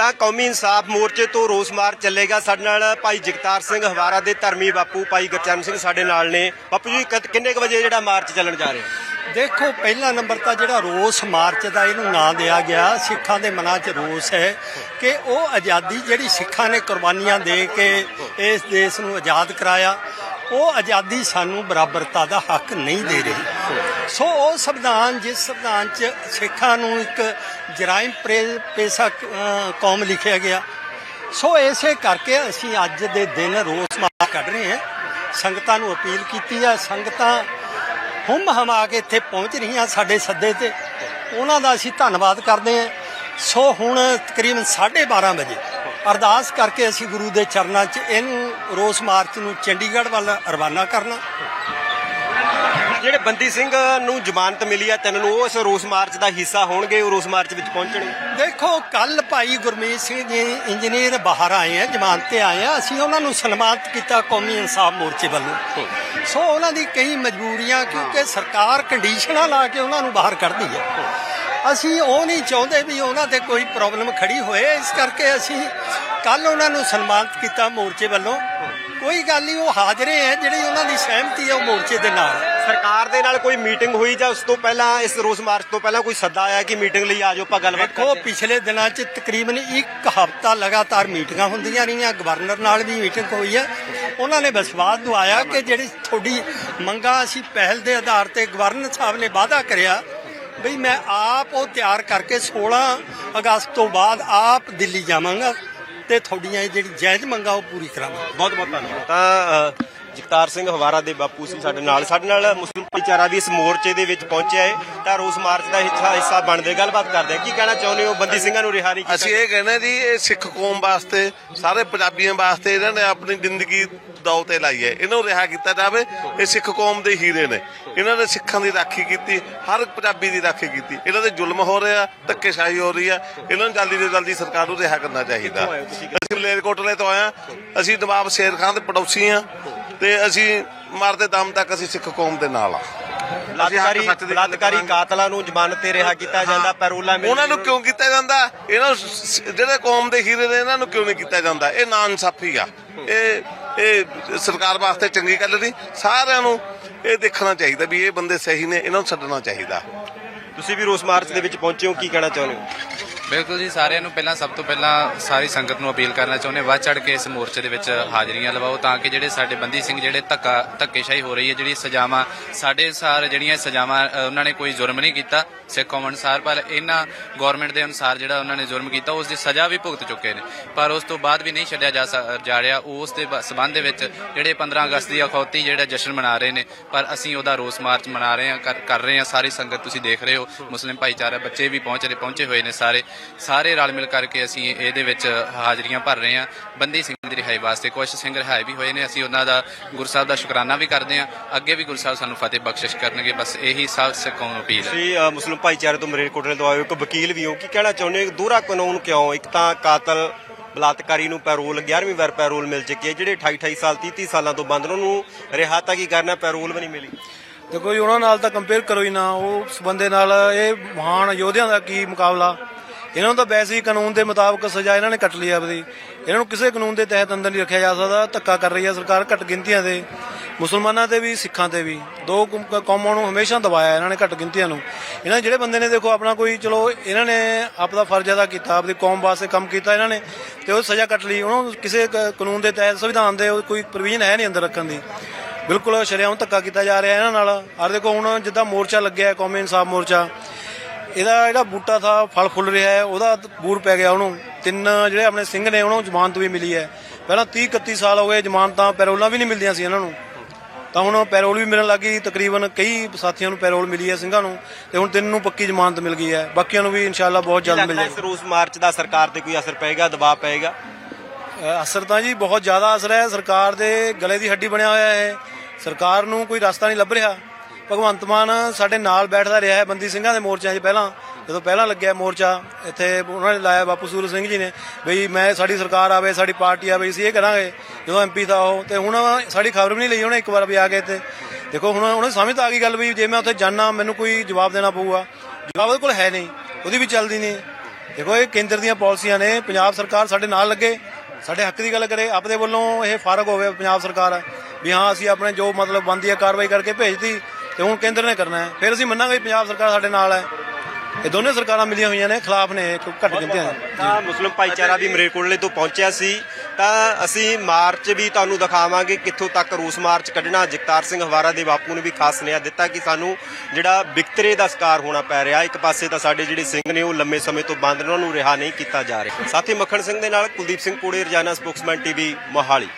ਤਾਂ ਕੌਮੀ ਇਨਸਾਫ ਮੋਰਚੇ ਤੋਂ ਰੋਸ ਮਾਰਚ ਚੱਲੇਗਾ। ਸਾਡੇ ਨਾਲ ਭਾਈ ਜਗਤਾਰ ਸਿੰਘ ਹਵਾਰਾ ਦੇ ਧਰਮੀ ਬਾਪੂ ਭਾਈ ਗੁਰਚਰਨ ਸਿੰਘ ਸਾਡੇ ਨਾਲ ਨੇ। ਬਾਪੂ ਜੀ ਕਦ- ਕਿੰਨੇ ਕੁ ਵਜੇ ਜਿਹੜਾ ਮਾਰਚ ਚੱਲਣ ਜਾ ਰਿਹਾ? ਦੇਖੋ, ਪਹਿਲਾ ਨੰਬਰ ਤਾਂ ਜਿਹੜਾ ਰੋਸ ਮਾਰਚ ਦਾ ਇਹਨੂੰ ਨਾਂ ਦਿਆ ਗਿਆ, ਸਿੱਖਾਂ ਦੇ ਮਨਾਂ 'ਚ ਰੋਸ ਹੈ ਕਿ ਉਹ ਆਜ਼ਾਦੀ ਜਿਹੜੀ ਸਿੱਖਾਂ ਨੇ ਕੁਰਬਾਨੀਆਂ ਦੇ ਕੇ ਇਸ ਦੇਸ਼ ਨੂੰ ਆਜ਼ਾਦ ਕਰਾਇਆ, ਉਹ ਆਜ਼ਾਦੀ ਸਾਨੂੰ ਬਰਾਬਰਤਾ ਦਾ ਹੱਕ ਨਹੀਂ ਦੇ ਰਹੀ। ਸੋ ਉਹ ਸੰਵਿਧਾਨ ਜਿਸ ਸੰਵਿਧਾਨ 'ਚ ਸਿੱਖਾਂ ਨੂੰ ਇੱਕ ਜਰਾਇਮ ਪ੍ਰੇ- ਪੇਸ਼ਾ ਕੌਮ ਲਿਖਿਆ ਗਿਆ। ਸੋ ਇਸੇ ਕਰਕੇ ਅਸੀਂ ਅੱਜ ਦੇ ਦਿਨ ਰੋਸ ਮਾਰਚ ਕੱਢ ਰਹੇ ਹਾਂ। ਸੰਗਤਾਂ ਨੂੰ ਅਪੀਲ ਕੀਤੀ ਹੈ ਸੰਗਤਾਂ ਹੁਮ ਹਮਾ ਕੇ ਇੱਥੇ ਪਹੁੰਚ ਰਹੀਆਂ ਸਾਡੇ ਸੱਦੇ ਤੇ। ਉਹਨਾਂ ਦਾ ਅਸੀਂ ਧੰਨਵਾਦ ਕਰਦੇ ਹਾਂ। ਸੋ ਹੁਣ ਤਕਰੀਬਨ 12:30 ਵਜੇ ਅਰਦਾਸ ਕਰਕੇ ਅਸੀਂ ਗੁਰੂ ਦੇ ਚਰਨਾਂ 'ਚ ਇਹਨੂੰ ਰੋਸ ਮਾਰਚ ਨੂੰ ਚੰਡੀਗੜ੍ਹ ਵੱਲ ਰਵਾਨਾ ਕਰਨਾ। ਜਿਹੜੇ ਬੰਦੀ ਸਿੰਘ ਨੂੰ ਜ਼ਮਾਨਤ ਮਿਲੀ ਆ ਤਿੰਨ ਨੂੰ ਉਹ ਇਸ ਰੋਸ ਮਾਰਚ ਦਾ ਹਿੱਸਾ ਹੋਣਗੇ ਉਹ ਰੋਸ ਮਾਰਚ ਵਿੱਚ ਪਹੁੰਚਣਗੇ। ਦੇਖੋ ਕੱਲ ਭਾਈ ਗੁਰਮੀਤ ਸਿੰਘ ਜੀ ਇੰਜੀਨੀਅਰ ਬਾਹਰ ਆਏ ਆ ਜ਼ਮਾਨਤ ਤੇ ਆਏ ਆ ਅਸੀਂ ਉਹਨਾਂ ਨੂੰ ਸਨਮਾਨਿਤ ਕੀਤਾ ਕੌਮੀ ਇਨਸਾਫ ਮੋਰਚੇ ਵੱਲੋਂ। ਸੋ ਉਹਨਾਂ ਦੀ ਕਈ ਮਜਬੂਰੀਆਂ ਕਿਉਂਕਿ ਸਰਕਾਰ ਕੰਡੀਸ਼ਨਾਂ ਲਾ ਕੇ ਉਹਨਾਂ ਨੂੰ ਬਾਹਰ ਕੱਢਦੀ ਹੈ। ਅਸੀਂ ਉਹ ਨਹੀਂ ਚਾਹੁੰਦੇ ਵੀ ਉਹਨਾਂ ਤੇ ਕੋਈ ਪ੍ਰੋਬਲਮ ਖੜੀ ਹੋਏ ਇਸ ਕਰਕੇ ਅਸੀਂ ਕੱਲ ਉਹਨਾਂ ਨੂੰ ਸਨਮਾਨਿਤ ਕੀਤਾ ਮੋਰਚੇ ਵੱਲੋਂ। ਕੋਈ ਗੱਲ ਨਹੀਂ ਉਹ ਹਾਜ਼ਰੇ ਹੈ ਜਿਹੜੀ ਉਹਨਾਂ ਦੀ ਸਹਿਮਤੀ ਹੈ ਉਹ ਮੋਰਚੇ ਦੇ ਨਾਲ। ਸਰਕਾਰ ਦੇ ਨਾਲ ਕੋਈ ਮੀਟਿੰਗ ਹੋਈ ਜਾਂ ਉਸ ਤੋਂ ਪਹਿਲਾਂ ਇਸ ਰੋਸ ਮਾਰਚ ਤੋਂ ਪਹਿਲਾਂ ਕੋਈ ਸੱਦਾ ਆਇਆ ਕਿ ਮੀਟਿੰਗ ਲਈ ਆਜੋ ਆਪਾਂ ਗੱਲਬਾਤ ਦੇਖੋ ਕਰਦੇ। ਪਿਛਲੇ ਦਿਨਾਂ 'ਚ ਤਕਰੀਬਨ ਇੱਕ ਹਫ਼ਤਾ ਲਗਾਤਾਰ ਮੀਟਿੰਗਾਂ ਹੁੰਦੀਆਂ ਰਹੀਆਂ ਗਵਰਨਰ ਨਾਲ ਵੀ ਮੀਟਿੰਗ ਹੋਈ ਹੈ ਉਹਨਾਂ ਨੇ ਵਿਸ਼ਵਾਸ ਦਵਾਇਆ ਕਿ ਜਿਹੜੀ ਤੁਹਾਡੀ ਮੰਗਾਂ ਅਸੀਂ ਪਹਿਲ ਦੇ ਆਧਾਰ ਤੇ ਗਵਰਨਰ ਸਾਹਿਬ ਨੇ ਵਾਅਦਾ ਕਰਿਆ ਬਈ ਮੈਂ ਆਪ ਉਹ ਤਿਆਰ ਕਰਕੇ 16 ਅਗਸਤ ਤੋਂ ਬਾਅਦ ਆਪ ਦਿੱਲੀ ਜਾਵਾਂਗਾ ਤੇ ਤੁਹਾਡੀਆਂ ਇਹ ਜਿਹੜੀ ਜਾਇਜ਼ ਮੰਗਾਂ ਉਹ ਪੂਰੀ ਕਰਾਂਗਾ ਬਹੁਤ ਬਹੁਤ ਧੰਨਵਾਦ। ਤਾਂ ਅ, ਜਗਤਾਰ ਸਿੰਘ ਹਵਾਰਾ ਦੇ ਬਾਪੂ ਸੀ ਸਾਡੇ ਨਾਲ। ਸਾਡੇ ਨਾਲ ਮੁਸਲਿਮ ਭਾਈਚਾਰਾ ਵੀ ਇਸ ਮੋਰਚੇ ਦੇ ਵਿੱਚ ਪਹੁੰਚਿਆ ਹੈ ਤਾਂ ਰੋਸ ਮਾਰਚ ਦਾ ਹਿੱਸਾ ਹਿੱਸਾ ਬਣਦੇ ਗੱਲਬਾਤ ਕਰਦੇ ਆ ਕੀ ਕਹਿਣਾ ਚਾਹੁੰਦੇ ਹੋ? ਬੰਦੀ ਸਿੰਘਾਂ ਨੂੰ ਰਿਹਾ ਨਹੀਂ ਕੀਤਾ ਅਸੀਂ ਇਹ ਕਹਿੰਦੇ ਜੀ ਇਹ ਸਿੱਖ ਕੌਮ ਵਾਸਤੇ ਸਾਰੇ ਪੰਜਾਬੀਆਂ ਵਾਸਤੇ ਇਹਨਾਂ ਨੇ ਆਪਣੀ ਜ਼ਿੰਦਗੀ ਦਾਅ ਤੇ ਲਾਈ ਹੈ। ਇਹਨਾਂ ਨੂੰ ਰਿਹਾ ਕੀਤਾ ਜਾਵੇ। ਇਹ ਸਿੱਖ ਕੌਮ ਦੇ ਹੀਰੇ ਨੇ। ਇਹਨਾਂ ਨੇ ਸਿੱਖਾਂ ਦੀ ਰਾਖੀ ਕੀਤੀ ਹਰ ਪੰਜਾਬੀ ਦੀ ਰਾਖੀ ਕੀਤੀ। ਇਹਨਾਂ ਤੇ ਜ਼ੁਲਮ ਹੋ ਰਿਹਾ ਧੱਕੇਸ਼ਾਹੀ ਹੋ ਰਹੀ ਹੈ ਇਹਨਾਂ ਨੂੰ ਜਲਦੀ ਤੋਂ ਜਲਦੀ ਸਰਕਾਰ ਨੂੰ ਰਿਹਾ ਕਰਨਾ ਚਾਹੀਦਾ? ਅਸੀਂ ਮਲੇਰਕੋਟਲੇ ਤੋਂ ਹਾਂ। ਅਸੀਂ ਨਵਾਬ ਸ਼ੇਰ ਖਾਨ ਦੇ ਪੜੋਸੀ ਹਾਂ। ਤੇ ਅਸੀਂ ਮਰਦੇ ਦਮ ਤੱਕ ਅਸੀਂ ਸਿੱਖ ਕੌਮ ਦੇ ਨਾਲ ਆ। ਬਲਾਤਕਾਰੀ ਬਲਾਤਕਾਰੀ ਕਾਤਲਾਂ ਨੂੰ ਜ਼ਮਾਨਤ ਤੇ ਰਿਹਾ ਕੀਤਾ ਜਾਂਦਾ ਪੈਰੋਲਾ ਮਿਲ ਉਹਨਾਂ ਨੂੰ ਕਿਉਂ ਕੀਤਾ ਜਾਂਦਾ? ਇਹਨਾਂ ਨੂੰ ਜਿਹੜੇ ਕੌਮ ਦੇ ਹੀਰੇ ਨੇ ਇਹਨਾਂ ਨੂੰ ਕਿਉਂ ਨਹੀਂ ਕੀਤਾ ਜਾਂਦਾ? ਇਹ ਨਾ ਇਨਸਾਫੀ ਆ। ਇਹ ਇਹ ਸਰਕਾਰ ਵਾਸਤੇ ਚੰਗੀ ਗੱਲ ਨਹੀਂ। ਸਾਰਿਆਂ ਨੂੰ ਇਹ ਦੇਖਣਾ ਚਾਹੀਦਾ ਵੀ ਇਹ ਬੰਦੇ ਸਹੀ ਨੇ ਇਹਨਾਂ ਨੂੰ ਛੱਡਣਾ ਚਾਹੀਦਾ। ਤੁਸੀਂ ਵੀ ਰੋਸ ਮਾਰਚ ਦੇ ਵਿੱਚ ਪਹੁੰਚੇ ਹੋ ਕੀ ਕਹਿਣਾ ਚਾਹੁੰਦੇ ਹੋ? ਬਿਲਕੁਲ ਜੀ, ਸਾਰਿਆਂ ਨੂੰ ਪਹਿਲਾਂ, ਸਭ ਤੋਂ ਪਹਿਲਾਂ ਸਾਰੀ ਸੰਗਤ ਨੂੰ ਅਪੀਲ ਕਰਨਾ ਚਾਹੁੰਦੇ ਵੱਧ ਚੜ ਕੇ ਇਸ ਮੋਰਚੇ ਦੇ ਵਿੱਚ ਹਾਜ਼ਰੀਆਂ ਲਵਾਓ ਤਾਂ ਕਿ ਜਿਹੜੇ ਸਾਡੇ ਬੰਦੀ ਸਿੰਘ ਜਿਹੜੇ ਧੱਕਾ, ਧੱਕੇਸ਼ਾਹੀ ਹੋ ਰਹੀ ਹੈ, ਜਿਹੜੀ ਸਜ਼ਾਵਾਂ, ਸਾਡੇ ਅਨੁਸਾਰ ਜਿਹੜੀਆਂ ਸਜ਼ਾਵਾਂ ਉਹਨਾਂ ਨੇ ਕੋਈ ਜ਼ੁਰਮ ਨਹੀਂ ਕੀਤਾ, ਸਿੱਖ ਕੌਮ ਅਨੁਸਾਰ, ਪਰ ਇਹਨਾਂ ਗਵਰਨਮੈਂਟ ਦੇ ਅਨੁਸਾਰ ਜਿਹੜਾ ਉਹਨਾਂ ਨੇ ਜ਼ੁਰਮ ਕੀਤਾ, ਉਸ ਦੀ ਸਜ਼ਾ ਵੀ ਭੁਗਤ ਚੁੱਕੇ ਨੇ। ਪਰ ਉਸ ਤੋਂ ਬਾਅਦ ਵੀ ਨਹੀਂ ਛੱਡਿਆ ਜਾ ਸਕ- ਜਾ ਰਿਹਾ, ਉਸ ਦੇ ਬ- ਸਬੰਧ ਦੇ ਵਿੱਚ ਜਿਹੜੇ 15 ਅਗਸਤ ਦੀ ਅਖੌਤੀ ਜਿਹੜਾ ਜਸ਼ਨ ਮਨਾ ਰਹੇ ਨੇ, ਪਰ ਅਸੀਂ ਉਹਦਾ ਰੋਸ ਮਾਰਚ ਮਨਾ ਰਹੇ ਹਾਂ, ਕਰ- ਕਰ ਰਹੇ ਹਾਂ, ਸਾਰੀ ਸੰਗਤ ਤੁਸੀਂ ਦੇਖ ਰਹੇ ਹੋ, ਮੁਸਲਿਮ ਭਾਈਚਾਰਾ, ਬੱਚੇ ਵੀ ਪਹੁੰਚ ਰਹੇ, ਪਹੁੰਚੇ ਹੋਏ ਨੇ ਸਾਰੇ। ਸਾਰੇ ਰਲ ਮਿਲ ਕਰਕੇ ਅਸੀਂ ਇਹਦੇ ਵਿੱਚ ਹਾਜ਼ਰੀਆਂ ਭਰ ਰਹੇ ਹਾਂ। ਬੰਦੀ ਸਿੰਘ ਦੀ ਰਿਹਾਈ ਵਾਸਤੇ ਕੁਝ ਸਿੰਘ ਰਿਹਾਈ ਵੀ ਹੋਏ ਨੇ। ਅਸੀਂ ਉਹਨਾਂ ਦਾ ਗੁਰੂ ਸਾਹਿਬ ਦਾ ਸ਼ੁਕਰਾਨਾ ਵੀ ਕਰਦੇ ਹਾਂ। ਅੱਗੇ ਵੀ ਗੁਰੂ ਸਾਹਿਬ ਸਾਨੂੰ ਫਤਿਹ ਬਖਸ਼ਿਸ਼ ਕਰਨਗੇ। ਬਸ ਇਹੀ ਸਭ ਸਿੱਖਾਂ ਨੂੰ ਅਪੀਲ ਹੈ। ਤੁਸੀਂ ਅ, ਮੁਸਲਿਮ ਭਾਈਚਾਰੇ ਤੋਂ ਮਰੇਲਕੋਟਲੇ ਤੋਂ ਆਏ ਹੋ। ਇੱਕ ਵਕੀਲ ਵੀ ਹੋ। ਕੀ ਕਹਿਣਾ ਚਾਹੁੰਦੇ ਹੋ? ਦੋਹਰਾ ਕਾਨੂੰਨ ਕਿਉਂ? ਇੱਕ ਤਾਂ ਕਾਤਲ ਬਲਾਤਕਾਰੀ ਨੂੰ ਪੈਰੋਲ 11ਵੀਂ ਵਾਰ ਪੈਰੋਲ ਮਿਲ ਚੁੱਕੀ ਹੈ। ਜਿਹੜੇ 28 28 ਸਾਲ 30 30 ਸਾਲਾਂ ਤੋਂ ਬੰਦ ਨੇ ਉਹਨੂੰ ਰਿਹਾ ਤਾਂ ਕੀ ਕਰਨਾ? ਪੈਰੋਲ ਵੀ ਨਹੀਂ ਮਿਲੀ। ਦੇਖੋ ਜੀ ਉਹਨਾਂ ਨਾਲ ਤਾਂ ਕੰਪੇਅਰ ਕਰੋ ਹੀ ਨਾ। ਉਹ ਉਸ ਬੰਦੇ ਨਾਲ ਇਹ ਮਹਾਨ ਯੋਧਿਆਂ ਦਾ ਕੀ ਮੁਕਾਬਲਾ? ਇਹਨਾਂ ਨੂੰ ਤਾਂ ਵੈਸੇ ਹੀ ਕਾਨੂੰਨ ਦੇ ਮੁਤਾਬਕ ਸਜ਼ਾ ਇਹਨਾਂ ਨੇ ਕੱਟ ਲਈ ਆਪਦੀ। ਇਹਨਾਂ ਨੂੰ ਕਿਸੇ ਕਾਨੂੰਨ ਦੇ ਤਹਿਤ ਅੰਦਰ ਨਹੀਂ ਰੱਖਿਆ ਜਾ ਸਕਦਾ। ਧੱਕਾ ਕਰ ਰਹੀ ਹੈ ਸਰਕਾਰ ਘੱਟ ਗਿਣਤੀਆਂ ਦੇ। ਮੁਸਲਮਾਨਾਂ ਤੇ ਵੀ, ਸਿੱਖਾਂ ਤੇ ਵੀ। ਦੋ ਕੌਮਾਂ ਨੂੰ ਹਮੇਸ਼ਾ ਦਬਾਇਆ ਇਹਨਾਂ ਨੇ ਘੱਟ ਗਿਣਤੀਆਂ ਨੂੰ। ਇਹਨਾਂ ਜਿਹੜੇ ਬੰਦੇ ਨੇ ਦੇਖੋ ਆਪਣਾ ਕੋਈ, ਚਲੋ ਇਹਨਾਂ ਨੇ ਆਪਦਾ ਫਰਜ਼ ਅਦਾ ਕੀਤਾ, ਆਪਦੀ ਕੌਮ ਵਾਸਤੇ ਕੰਮ ਕੀਤਾ ਇਹਨਾਂ ਨੇ ਤੇ ਉਹ ਸਜ਼ਾ ਕੱਟ ਲਈ। ਉਹਨਾਂ ਨੂੰ ਕਿਸੇ ਕ- ਕਾਨੂੰਨ ਦੇ ਤਹਿਤ, ਸੰਵਿਧਾਨ ਦੇ ਕੋਈ ਪ੍ਰੋਵੀਜ਼ਨ ਹੈ ਨਹੀਂ ਅੰਦਰ ਰੱਖਣ ਦੀ। ਬਿਲਕੁਲ ਸ਼ਰੇਆਮ ਧੱਕਾ ਕੀਤਾ ਜਾ ਰਿਹਾ ਇਹਨਾਂ ਨਾਲ। ਆਰ ਦੇਖੋ ਹੁਣ ਜਿੱਦਾਂ ਮੋਰਚਾ ਲੱਗਿਆ, ਕੌਮੀ ਇਨਸਾਫ ਮੋਰਚਾ। ਇਹਦਾ ਜਿਹੜਾ ਬੂਟਾ ਥਾ ਫਲ ਫੁੱਲ ਰਿਹਾ ਹੈ ਉਹਦਾ ਬੂਰ ਪੈ ਗਿਆ ਉਹਨੂੰ। ਤਿੰਨ ਜਿਹੜੇ ਆਪਣੇ ਸਿੰਘ ਨੇ ਉਹਨਾਂ ਜ਼ਮਾਨਤ ਵੀ ਮਿਲੀ ਹੈ। ਪਹਿਲਾਂ 30 31 ਸਾਲ ਹੋ ਗਏ ਜ਼ਮਾਨਤਾਂ ਪੈਰੋਲਾਂ ਵੀ ਨਹੀਂ ਮਿਲਦੀਆਂ ਸੀ ਇਹਨਾਂ ਨੂੰ। ਤਾਂ ਹੁਣ ਪੈਰੋਲ ਵੀ ਮਿਲਣ ਲੱਗੀ ਤਕਰੀਬਨ ਕਈ ਸਾਥੀਆਂ ਨੂੰ ਪੈਰੋਲ ਮਿਲੀ ਹੈ ਸਿੰਘਾਂ ਨੂੰ ਤੇ ਹੁਣ ਤਿੰਨ ਨੂੰ ਪੱਕੀ ਜ਼ਮਾਨਤ ਮਿਲ ਗਈ ਹੈ। ਬਾਕੀਆਂ ਨੂੰ ਵੀ ਇਨਸ਼ਾਅੱਲਾ ਬਹੁਤ ਜਲਦ ਮਿਲ ਲੱਗਦਾ ਇਸ ਜਾਏਗੀ ਰੋਸ ਮਾਰਚ ਦਾ ਸਰਕਾਰ ਤੇ ਕੋਈ ਅਸਰ ਪਏਗਾ ਦਬਾਅ ਪਏਗਾ? ਅਸਰ ਤਾਂ ਜੀ ਬਹੁਤ ਜ਼ਿਆਦਾ ਅਸਰ ਹੈ। ਸਰਕਾਰ ਦੇ ਗਲੇ ਦੀ ਹੱਡੀ ਬਣਿਆ ਹੋਇਆ ਹੈ। ਸਰਕਾਰ ਨੂੰ ਕੋਈ ਰਸਤਾ ਨਹੀਂ ਲੱਭ ਰਿਹਾ। ਭਗਵੰਤ ਮਾਨ ਸਾਡੇ ਨਾਲ ਬੈਠਦਾ ਰਿਹਾ ਹੈ, ਬੰਦੀ ਸਿੰਘਾਂ ਦੇ ਮੋਰਚਿਆਂ 'ਚ ਪਹਿਲਾਂ। ਜਦੋਂ ਪਹਿਲਾਂ ਲੱਗਿਆ ਮੋਰਚਾ, ਇੱਥੇ ਉਹਨਾਂ ਨੇ ਲਾਇਆ ਬਾਪੂ ਸੂਰਜ ਸਿੰਘ ਜੀ ਨੇ, ਬਈ ਮੈਂ, ਸਾਡੀ ਸਰਕਾਰ ਆਵੇ, ਸਾਡੀ ਪਾਰਟੀ ਆਵੇ, ਅਸੀਂ ਇਹ ਕਰਾਂਗੇ। ਜਦੋਂ ਐਮਪੀ ਥਾ ਉਹ, ਤੇ ਹੁਣ ਸਾਡੀ ਖਬਰ ਵੀ ਨਹੀਂ ਲਈ ਉਹਨੇ ਇੱਕ ਵਾਰ ਵੀ ਆ ਕੇ ਇੱਥੇ। ਦੇਖੋ, ਹੁਣ ਉਹਨੇ ਸਮਝ ਤਾਂ ਆ ਗਈ ਗੱਲ ਵੀ, ਜੇ ਮੈਂ ਉੱਥੇ ਜਾਣਾ ਮੈਨੂੰ ਕੋਈ ਜਵਾਬ ਦੇਣਾ ਪਊਗਾ। ਜਵਾਬ ਉਹਦੇ ਕੋਲ ਹੈ ਨਹੀਂ, ਉਹਦੀ ਵੀ ਚੱਲਦੀ ਨਹੀਂ। ਦੇਖੋ, ਇਹ ਕੇਂਦਰ ਦੀਆਂ ਪਾਲਿਸੀਆਂ ਨੇ, ਪੰਜਾਬ ਸਰਕਾਰ ਸਾਡੇ ਨਾਲ ਲੱਗੇ। ਸਾਡੇ ਹੱਕ ਦੀ ਗੱਲ ਕਰੇ, ਆਪਦੇ ਵੱਲੋਂ ਇਹ ਫ਼ਰਕ ਹੋਵੇ, ਪੰਜਾਬ ਸਰਕਾਰ। ਵੀ ਹਾਂ, ਅਸੀਂ ਆਪਣੇ ਜੋ ਮਤਲਬ ਬੰਦੀ ਹੈ ਕਾਰਵਾਈ ਕਰਕੇ ਭੇਜਤੀ। ਤੇ ਹੁਣ ਕੇਂਦਰ ਨੇ ਕਰਨਾ ਹੈ। ਫਿਰ ਅਸੀਂ ਮੰਨਾਂਗੇ ਵੀ ਪੰਜਾਬ ਸਰਕਾਰ ਸਾਡੇ ਨਾਲ ਹੈ। ਇਹ ਦੋਨੇ ਸਰਕਾਰਾਂ ਮਿਲੀਆਂ ਹੋਈਆਂ ਨੇ, ਖਿਲਾਫ ਨੇ ਘੱਟ ਗਿਣਤੀਆਂ ਤਾਂ ਮੁਸਲਿਮ ਭਾਈਚਾਰਾ ਵੀ ਮਰੇਕੋਟਲੇ ਤੋਂ ਪਹੁੰਚਿਆ ਸੀ। ਤਾਂ ਅਸੀਂ ਮਾਰਚ ਵੀ ਤੁਹਾਨੂੰ ਦਿਖਾਵਾਂਗੇ ਕਿੱਥੋਂ ਤੱਕ ਰੋਸ ਮਾਰਚ ਕੱਢਣਾ। ਜਗਤਾਰ ਸਿੰਘ ਹਵਾਰਾ ਦੇ ਬਾਪੂ ਨੇ ਵੀ ਖਾਸ ਸੁਨੇਹਾ ਦਿੱਤਾ ਕਿ ਸਾਨੂੰ ਜਿਹੜਾ ਵਿਕਤਰੇ ਦਾ ਸ਼ਿਕਾਰ ਹੋਣਾ ਪੈ ਰਿਹਾ, ਇੱਕ ਪਾਸੇ ਤਾਂ ਸਾਡੇ ਜਿਹੜੇ ਸਿੰਘ ਨੇ ਉਹ ਲੰਮੇ ਸਮੇਂ ਤੋਂ ਬੰਦ ਨੇ, ਉਹਨਾਂ ਨੂੰ ਰਿਹਾ ਨਹੀਂ ਕੀਤਾ ਜਾ ਰਿਹਾ। ਸਾਥੀ ਮੱਖਣ ਸਿੰਘ ਦੇ ਨਾਲ ਕੁਲਦੀਪ ਸਿੰਘ ਕੋੜੇ, ਰਜਾਨਾ ਸਪੋਕਸਮੈਨ ਟੀਵੀ, ਮੋਹਾਲੀ।